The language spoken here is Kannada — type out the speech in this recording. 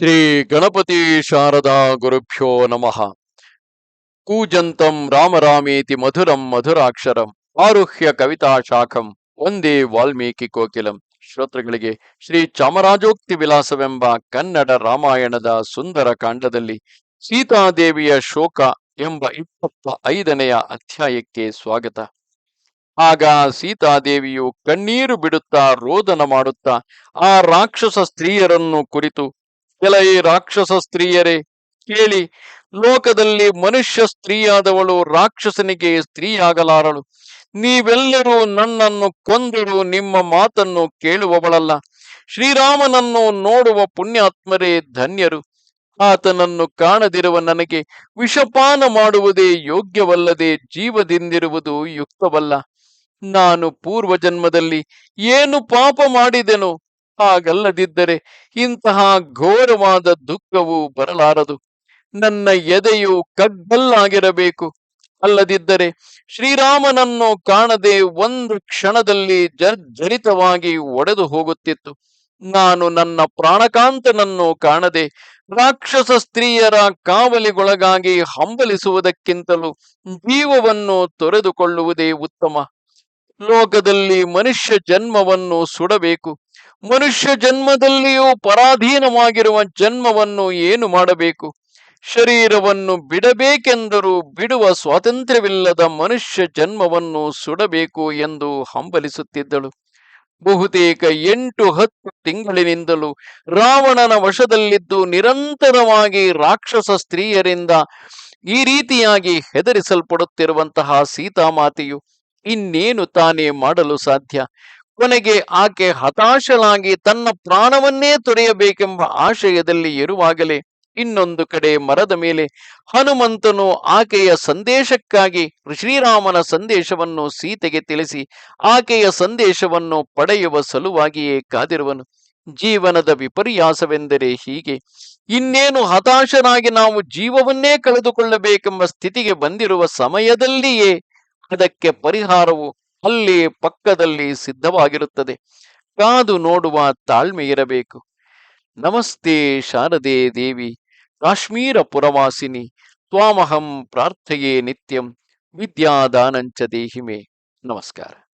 ಶ್ರೀ ಗಣಪತಿ ಶಾರದಾ ಗುರುಭ್ಯೋ ನಮಃ. ಕೂಜಂತಂ ರಾಮರಾಮೇತಿ ಮಧುರಂ ಮಧುರಾಕ್ಷರಂ ಆರುಹ್ಯ ಕವಿತಾ ಶಾಖಂ ಒಂದೇ ವಾಲ್ಮೀಕಿ ಕೋಕಿಲಂ. ಶ್ರೋತೃಗಳಿಗೆ ಶ್ರೀ ಚಾಮರಾಜೋಕ್ತಿ ವಿಲಾಸವೆಂಬ ಕನ್ನಡ ರಾಮಾಯಣದ ಸುಂದರ ಕಾಂಡದಲ್ಲಿ ಸೀತಾದೇವಿಯ ಶೋಕ ಎಂಬ ಇಪ್ಪತ್ತ ಐದನೆಯ ಅಧ್ಯಾಯಕ್ಕೆ ಸ್ವಾಗತ. ಆಗ ಸೀತಾದೇವಿಯು ಕಣ್ಣೀರು ಬಿಡುತ್ತಾ ರೋದನ ಮಾಡುತ್ತಾ ಆ ರಾಕ್ಷಸ ಸ್ತ್ರೀಯರನ್ನು ಕುರಿತು ಕೆಲವೇ ರಾಕ್ಷಸ ಸ್ತ್ರೀಯರೇ, ಕೇಳಿ, ಲೋಕದಲ್ಲಿ ಮನುಷ್ಯ ಸ್ತ್ರೀಯಾದವಳು ರಾಕ್ಷಸನಿಗೆ ಸ್ತ್ರೀಯಾಗಲಾರಳು. ನೀವೆಲ್ಲರೂ ನನ್ನನ್ನು ಕೊಂದರು, ನಿಮ್ಮ ಮಾತನ್ನು ಕೇಳುವವಳಲ್ಲ. ಶ್ರೀರಾಮನನ್ನು ನೋಡುವ ಪುಣ್ಯಾತ್ಮರೇ ಧನ್ಯರು. ಆತನನ್ನು ಕಾಣದಿರುವ ನನಗೆ ವಿಷಪಾನ ಮಾಡುವುದೇ ಯೋಗ್ಯವಲ್ಲದೆ ಜೀವದಿಂದಿರುವುದು ಯುಕ್ತವಲ್ಲ. ನಾನು ಪೂರ್ವ ಜನ್ಮದಲ್ಲಿ ಏನು ಪಾಪ ಮಾಡಿದೆನು ಹಾಗಲ್ಲದಿದ್ದರೆ ಇಂತಹ ಘೋರವಾದ ದುಃಖವು ಬರಲಾರದು. ನನ್ನ ಎದೆಯು ಕಗ್ಗಲ್ಲಾಗಿರಬೇಕು. ಅಲ್ಲದಿದ್ದರೆ ಶ್ರೀರಾಮನನ್ನು ಕಾಣದೆ ಒಂದು ಕ್ಷಣದಲ್ಲಿ ಜರ್ಜರಿತವಾಗಿ ಒಡೆದು ಹೋಗುತ್ತಿತ್ತು. ನಾನು ನನ್ನ ಪ್ರಾಣಕಾಂತನನ್ನು ಕಾಣದೆ ರಾಕ್ಷಸ ಸ್ತ್ರೀಯರ ಕಾವಲಿಗೊಳಗಾಗಿ ಹಂಬಲಿಸುವುದಕ್ಕಿಂತಲೂ ಜೀವವನ್ನು ತೊರೆದುಕೊಳ್ಳುವುದೇ ಉತ್ತಮ. ಲೋಕದಲ್ಲಿ ಮನುಷ್ಯ ಜನ್ಮವನ್ನು ಸುಡಬೇಕು. ಮನುಷ್ಯ ಜನ್ಮದಲ್ಲಿಯೂ ಪರಾಧೀನವಾಗಿರುವ ಜನ್ಮವನ್ನು ಏನು ಮಾಡಬೇಕು? ಶರೀರವನ್ನು ಬಿಡಬೇಕೆಂದರೂ ಬಿಡುವ ಸ್ವಾತಂತ್ರ್ಯವಿಲ್ಲದ ಮನುಷ್ಯ ಜನ್ಮವನ್ನು ಸುಡಬೇಕು ಎಂದು ಹಂಬಲಿಸುತ್ತಿದ್ದಳು. ಬಹುತೇಕ ಎಂಟು ಹತ್ತು ತಿಂಗಳಿನಿಂದಲೂ ರಾವಣನ ವಶದಲ್ಲಿದ್ದು ನಿರಂತರವಾಗಿ ರಾಕ್ಷಸ ಸ್ತ್ರೀಯರಿಂದ ಈ ರೀತಿಯಾಗಿ ಹೆದರಿಸಲ್ಪಡುತ್ತಿರುವಂತಹ ಸೀತಾಮಾತೆಯು ಇನ್ನೇನು ತಾನೇ ಮಾಡಲು ಸಾಧ್ಯ? ಕೊನೆಗೆ ಆಕೆ ಹತಾಶಳಾಗಿ ತನ್ನ ಪ್ರಾಣವನ್ನೇ ತೊರೆಯಬೇಕೆಂಬ ಆಶಯದಲ್ಲಿ ಇರುವಾಗಲೇ ಇನ್ನೊಂದು ಕಡೆ ಮರದ ಮೇಲೆ ಹನುಮಂತನು ಆಕೆಯ ಸಂದೇಶಕ್ಕಾಗಿ ಶ್ರೀರಾಮನ ಸಂದೇಶವನ್ನು ಸೀತೆಗೆ ತಿಳಿಸಿ ಆಕೆಯ ಸಂದೇಶವನ್ನು ಪಡೆಯುವ ಸಲುವಾಗಿಯೇ ಕಾದಿರುವನು. ಜೀವನದ ವಿಪರ್ಯಾಸವೆಂದರೆ ಹೀಗೆ, ಇನ್ನೇನು ಹತಾಶರಾಗಿ ನಾವು ಜೀವವನ್ನೇ ಕಳೆದುಕೊಳ್ಳಬೇಕೆಂಬ ಸ್ಥಿತಿಗೆ ಬಂದಿರುವ ಸಮಯದಲ್ಲಿಯೇ ಅದಕ್ಕೆ ಪರಿಹಾರವು ಅಲ್ಲಿ ಪಕ್ಕದಲ್ಲಿ ಸಿದ್ಧವಾಗಿರುತ್ತದೆ. ಕಾದು ನೋಡುವ ತಾಳ್ಮೆ ಇರಬೇಕು. ನಮಸ್ತೆ ಶಾರದೆ ದೇವಿ, ಕಾಶ್ಮೀರ ಪುರವಾಸಿನಿ, ತ್ವಾಮಹಂ ಪ್ರಾರ್ಥೆಯೇ ನಿತ್ಯಂ, ವಿದ್ಯಾದಾನಂಚ ದೇಹಿಮೆ. ನಮಸ್ಕಾರ.